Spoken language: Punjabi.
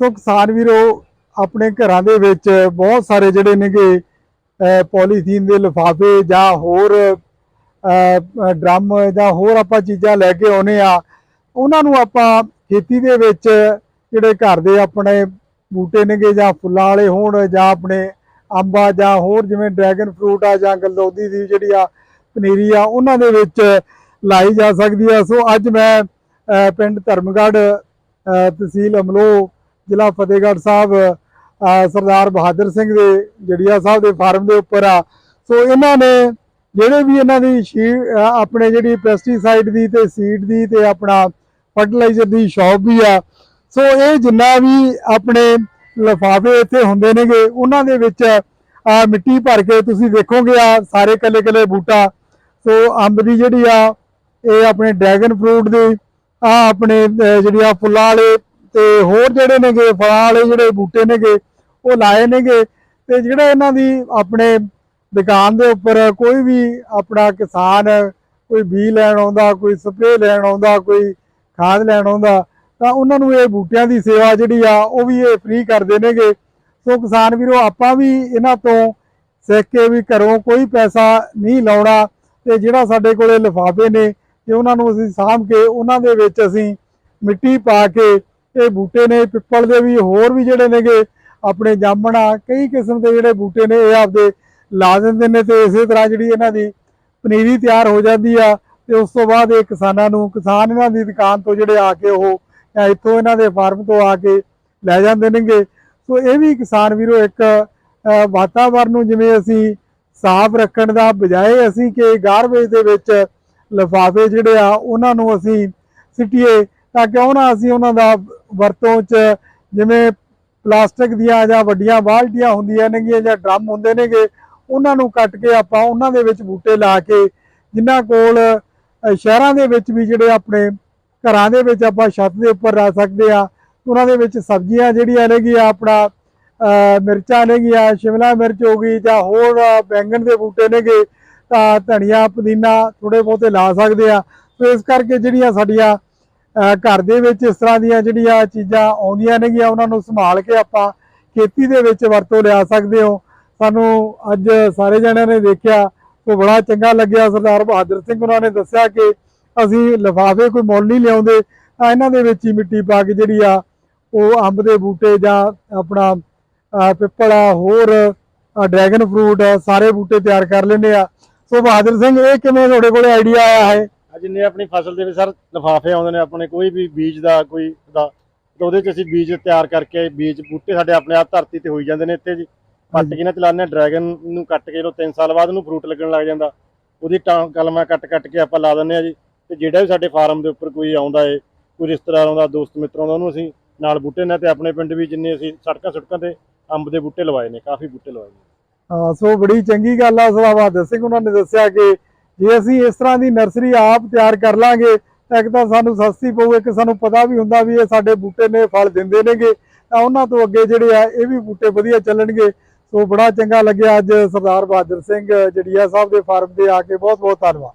ਸੋ ਕਿਸਾਨ ਵੀਰੋ, ਆਪਣੇ ਘਰਾਂ ਦੇ ਵਿੱਚ ਬਹੁਤ ਸਾਰੇ ਜਿਹੜੇ ਨੇਗੇ ਪੋਲੀਥੀਨ ਦੇ ਲਿਫਾਫੇ ਜਾਂ ਹੋਰ ਡਰਮ ਜਾਂ ਹੋਰ ਆਪਾਂ ਚੀਜ਼ਾਂ ਲੈ ਕੇ ਆਉਨੇ ਆ, ਉਹਨਾਂ ਨੂੰ ਆਪਾਂ ਖੇਤੀ ਦੇ ਵਿੱਚ ਜਿਹੜੇ ਘਰ ਦੇ ਆਪਣੇ ਬੂਟੇ ਨੇਗੇ ਜਾਂ ਫੁੱਲਾਂ ਵਾਲੇ ਹੋਣ ਜਾਂ ਆਪਣੇ ਅੰਬਾ ਜਾਂ ਹੋਰ ਜਿਵੇਂ ਡਰੈਗਨ ਫਰੂਟ ਆ ਜਾਂ ਗਲਦੌਦੀ ਦੀ ਜਿਹੜੀ ਆ ਪਨੀਰੀ ਆ, ਉਹਨਾਂ ਦੇ ਵਿੱਚ ਲਾਈ ਜਾ ਸਕਦੀ ਆ। ਸੋ ਅੱਜ ਮੈਂ ਪਿੰਡ ਧਰਮਗੜ੍ਹ ਤਹਿਸੀਲ ਅਮਲੋ ਜ਼ਿਲ੍ਹਾ ਫਤਿਹਗੜ੍ਹ ਸਾਹਿਬ ਸਰਦਾਰ ਬਹਾਦਰ ਸਿੰਘ ਦੇ ਜੜੀਆ ਸਾਹਿਬ ਦੇ ਫਾਰਮ ਦੇ ਉੱਪਰ ਆ। ਸੋ ਇਹਨਾਂ ਨੇ ਜਿਹੜੇ ਵੀ ਇਹਨਾਂ ਦੀ ਸ਼ੀ ਆਪਣੇ ਜਿਹੜੀ ਪੈਸਟੀਸਾਈਡ ਦੀ ਤੇ ਸੀਡ ਦੀ ਤੇ ਆਪਣਾ ਫਰਟੀਲਾਈਜ਼ਰ ਦੀ ਸ਼ਾਪ ਵੀ ਆ। ਸੋ ਇਹ ਜਿੰਨਾ ਵੀ ਆਪਣੇ ਲਿਫਾਫੇ ਇੱਥੇ ਹੁੰਦੇ ਨੇਗੇ ਉਹਨਾਂ ਦੇ ਵਿੱਚ ਆ ਮਿੱਟੀ ਭਰ ਕੇ ਤੁਸੀਂ ਦੇਖੋਗੇ ਆ ਸਾਰੇ ਕੱਲੇ ਕੱਲੇ ਬੂਟਾ। ਸੋ ਅੰਬ ਦੀ ਜਿਹੜੀ ਆ ਇਹ ਆਪਣੇ ਡਰੈਗਨ ਫਰੂਟ ਦੇ ਆ ਆਪਣੇ ਅਹ, ਜਿਹੜੀ ਆ ਫੁੱਲਾਂ ਵਾਲੇ ਤੇ ਹੋਰ ਜਿਹੜੇ ਨੇਗੇ, ਫਲਾਂ ਵਾਲੇ ਜਿਹੜੇ ਬੂਟੇ ਨੇਗੇ, ਉਹ ਲਾਏ ਨੇਗੇ। ਤੇ ਜਿਹੜਾ ਇਹਨਾਂ ਦੀ ਆਪਣੇ ਦੁਕਾਨ ਦੇ ਉੱਪਰ ਕੋਈ ਵੀ ਆਪਣਾ ਕਿਸਾਨ ਕੋਈ ਬੀ ਲੈਣ ਆਉਂਦਾ, ਕੋਈ ਸਪਰੇਅ ਲੈਣ ਆਉਂਦਾ, ਕੋਈ ਖਾਦ ਲੈਣ ਆਉਂਦਾ, ਤਾਂ ਉਹਨਾਂ ਨੂੰ ਇਹ ਬੂਟਿਆਂ ਦੀ ਸੇਵਾ ਜਿਹੜੀ ਆ, ਉਹ ਵੀ ਇਹ ਫ੍ਰੀ ਕਰਦੇ ਨੇਗੇ। ਸੋ ਕਿਸਾਨ ਵੀਰੋ, ਆਪਾਂ ਵੀ ਇਹਨਾਂ ਤੋਂ ਸਿੱਖ ਕੇ ਵੀ ਘਰੋਂ ਕੋਈ ਪੈਸਾ ਨਹੀਂ ਲਾਉਣਾ ਤੇ ਜਿਹੜਾ ਸਾਡੇ ਕੋਲੇ ਲਿਫਾਫੇ ਨੇ ਤੇ ਉਹਨਾਂ ਨੂੰ ਅਸੀਂ ਸਾਂਭ ਕੇ ਉਹਨਾਂ ਦੇ ਵਿੱਚ ਅਸੀਂ ਮਿੱਟੀ ਪਾ ਕੇ ਇਹ ਬੂਟੇ ਨੇ, ਪਿੱਪਲ ਦੇ ਵੀ, ਹੋਰ ਵੀ ਜਿਹੜੇ ਨੇਗੇ, ਆਪਣੇ ਜਾਮਣਾ, ਕਈ ਕਿਸਮ ਦੇ ਜਿਹੜੇ ਬੂਟੇ ਨੇ, ਇਹ ਆਪਦੇ ਲਾ ਦਿੰਦੇ ਨੇ ਤੇ ਇਸੇ ਤਰ੍ਹਾਂ ਜਿਹੜੀ ਇਹਨਾਂ ਦੀ ਪਨੀਰੀ ਤਿਆਰ ਹੋ ਜਾਂਦੀ ਆ ਤੇ ਉਸ ਤੋਂ ਬਾਅਦ ਇਹ ਕਿਸਾਨਾਂ ਨੂੰ, ਕਿਸਾਨ ਇਹਨਾਂ ਦੀ ਦੁਕਾਨ ਤੋਂ ਜਿਹੜੇ ਆ ਕੇ ਉਹ, ਜਾਂ ਇੱਥੋਂ ਇਹਨਾਂ ਦੇ ਫਾਰਮ ਤੋਂ ਆ ਕੇ ਲੈ ਜਾਂਦੇ ਨੇਗੇ। ਸੋ ਇਹ ਵੀ ਕਿਸਾਨ ਵੀਰੋ ਇੱਕ ਵਾਤਾਵਰਨ ਨੂੰ ਜਿਵੇਂ ਅਸੀਂ ਸਾਫ਼ ਰੱਖਣ ਦਾ ਬਜਾਏ ਅਸੀਂ ਕਿ ਗਾਰਬੇਜ ਦੇ ਵਿੱਚ ਲਿਫਾਫੇ ਜਿਹੜੇ ਆ, ਉਹਨਾਂ ਨੂੰ ਅਸੀਂ ਸਿੱਟੀਏ ਤਾਂ ਕਿਉਂ ਨਾ ਅਸੀਂ ਉਹਨਾਂ ਦਾ ਵਰਤੋਂ 'ਚ ਜਿਵੇਂ ਪਲਾਸਟਿਕ ਦੀਆਂ ਜਾਂ ਵੱਡੀਆਂ ਬਾਲਟੀਆਂ ਹੁੰਦੀਆਂ ਨੇਗੀਆਂ ਜਾਂ ਡਰਮ ਹੁੰਦੇ ਨੇਗੇ, ਉਹਨਾਂ ਨੂੰ ਕੱਟ ਕੇ ਆਪਾਂ ਉਹਨਾਂ ਦੇ ਵਿੱਚ ਬੂਟੇ ਲਾ ਕੇ ਜਿਨ੍ਹਾਂ ਕੋਲ ਸ਼ਹਿਰਾਂ ਦੇ ਵਿੱਚ ਵੀ ਜਿਹੜੇ ਆਪਣੇ ਘਰਾਂ ਦੇ ਵਿੱਚ ਆਪਾਂ ਛੱਤ ਦੇ ਉੱਪਰ ਲਾ ਸਕਦੇ ਆ ਉਹਨਾਂ ਦੇ ਵਿੱਚ ਸਬਜ਼ੀਆਂ ਜਿਹੜੀਆਂ ਨੇਗੀਆਂ, ਆਪਣਾ ਮਿਰਚਾਂ ਨੇਗੀਆਂ, ਸ਼ਿਮਲਾ ਮਿਰਚ ਹੋ ਗਈ ਜਾਂ ਹੋਰ ਬੈਂਗਣ ਦੇ ਬੂਟੇ ਨੇਗੇ, ਤਾਂ ਧਨੀਆ, ਪੁਦੀਨਾ ਥੋੜੇ ਬਹੁਤੇ ਲਾ ਸਕਦੇ ਆ ਸੋ ਇਸ ਕਰਕੇ ਜਿਹੜੀਆਂ ਸਾਡੀਆਂ ਘਰ ਦੇ ਵਿੱਚ ਇਸ ਤਰ੍ਹਾਂ ਦੀਆਂ ਜਿਹੜੀਆਂ ਚੀਜ਼ਾਂ ਆਉਂਦੀਆਂ ਨੇਗੀਆਂ, ਉਹਨਾਂ ਨੂੰ ਸੰਭਾਲ ਕੇ ਆਪਾਂ ਖੇਤੀ ਦੇ ਵਿੱਚ ਵਰਤੋਂ ਲਿਆ ਸਕਦੇ ਹੋ। ਸਾਨੂੰ ਅੱਜ ਸਾਰੇ ਜਣਿਆਂ ਨੇ ਦੇਖਿਆ ਸੋ ਬੜਾ ਚੰਗਾ ਲੱਗਿਆ। ਸਰਦਾਰ ਬਹਾਦਰ ਸਿੰਘ ਉਹਨਾਂ ਨੇ ਦੱਸਿਆ ਕਿ ਅਸੀਂ ਲਿਫਾਫੇ ਕੋਈ ਮੁੱਲ ਨਹੀਂ ਲਿਆਉਂਦੇ, ਤਾਂ ਇਹਨਾਂ ਦੇ ਵਿੱਚ ਹੀ ਮਿੱਟੀ ਪਾ ਕੇ ਜਿਹੜੀ ਆ, ਉਹ ਅੰਬ ਦੇ ਬੂਟੇ ਜਾਂ ਆਪਣਾ ਪਿੱਪਲ ਆ, ਹੋਰ ਡਰੈਗਨ ਫਰੂਟ ਸਾਰੇ ਬੂਟੇ ਤਿਆਰ ਕਰ ਲੈਂਦੇ ਆ। ਸੋ ਬਹਾਦਰ ਸਿੰਘ, ਇਹ ਕਿਵੇਂ ਤੁਹਾਡੇ ਕੋਲੇ ਆਈਡੀਆ ਆਇਆ ਹੈ? ਆ ਜਿੰਨੇ ਆਪਣੀ ਫਸਲ ਦੇ ਵਿੱਚ ਸਰ ਲਿਫਾਫੇ ਆਉਂਦੇ ਨੇ ਆਪਣੇ ਕੋਈ ਵੀ ਬੀਜ ਦਾ ਕੋਈ ਦਾ ਤੇ ਉਹਦੇ ਚ ਅਸੀਂ ਬੀਜ ਤਿਆਰ ਕਰਕੇ ਬੀਜ ਬੂਟੇ ਸਾਡੇ ਆਪਣੇ ਆਪ ਧਰਤੀ ਤੇ ਹੋਈ ਜਾਂਦੇ ਨੇ ਇੱਥੇ ਜੀ। ਪੱਟ ਕੇ ਨਾ ਚਲਾਉਂਦੇ ਡਰੈਗਨ ਨੂੰ ਕੱਟ ਕੇ ਲੋ 3 ਸਾਲ ਬਾਅਦ ਉਹਨੂੰ ਫਰੂਟ ਲੱਗਣ ਲੱਗ ਜਾਂਦਾ। ਉਹਦੀ ਟਾਂ ਕਲਮਾਂ ਕੱਟ ਕੱਟ ਕੇ ਆਪਾਂ ਲਾ ਦਿੰਦੇ ਆ ਜੀ। ਤੇ ਜਿਹੜਾ ਵੀ ਸਾਡੇ ਫਾਰਮ ਦੇ ਉੱਪਰ ਕੋਈ ਆਉਂਦਾ ਏ ਕੋਈ ਰਿਸ਼ਤੇਦਾਰ ਆਉਂਦਾ ਦੋਸਤ ਮਿੱਤਰ ਆਉਂਦਾ ਉਹਨੂੰ ਅਸੀਂ ਨਾਲ ਬੂਟੇ ਨੇ ਤੇ ਆਪਣੇ ਪਿੰਡ ਵੀ ਜਿੰਨੇ ਅਸੀਂ ਸੜਕਾਂ ਸੁੜਕਾਂ ਤੇ ਅੰਬ ਦੇ ਬੂਟੇ ਲਵਾਏ ਨੇ ਕਾਫੀ ਬੂਟੇ ਲਵਾਏ ਨੇ। ਹਾਂ ਸੋ ਬੜੀ ਚੰਗੀ ਗੱਲ ਆ ਬਹਾਦਰ ਸਿੰਘ ਉਹਨਾਂ ਨੇ ਦੱਸਿਆ ਕਿ ਜੇ ਅਸੀਂ ਇਸ ਤਰ੍ਹਾਂ ਦੀ ਨਰਸਰੀ ਆਪ ਤਿਆਰ ਕਰ ਲਾਂਗੇ, ਤਾਂ ਇੱਕ ਤਾਂ ਸਾਨੂੰ ਸਸਤੀ ਪਊ, ਇੱਕ ਸਾਨੂੰ ਪਤਾ ਵੀ ਹੁੰਦਾ ਵੀ ਇਹ ਸਾਡੇ ਬੂਟੇ ਨੇ, ਫਲ ਦਿੰਦੇ ਨੇਗੇ। ਤਾਂ ਉਹਨਾਂ ਤੋਂ ਅੱਗੇ ਜਿਹੜੇ ਆ, ਇਹ ਵੀ ਬੂਟੇ ਵਧੀਆ ਚੱਲਣਗੇ। ਸੋ ਬੜਾ ਚੰਗਾ ਲੱਗਿਆ ਅੱਜ ਸਰਦਾਰ ਬਹਾਦਰ ਸਿੰਘ, ਜੜੀਆ ਸਾਹਿਬ ਦੇ ਫਾਰਮ ਤੇ ਆ ਕੇ ਬਹੁਤ ਬਹੁਤ ਧੰਨਵਾਦ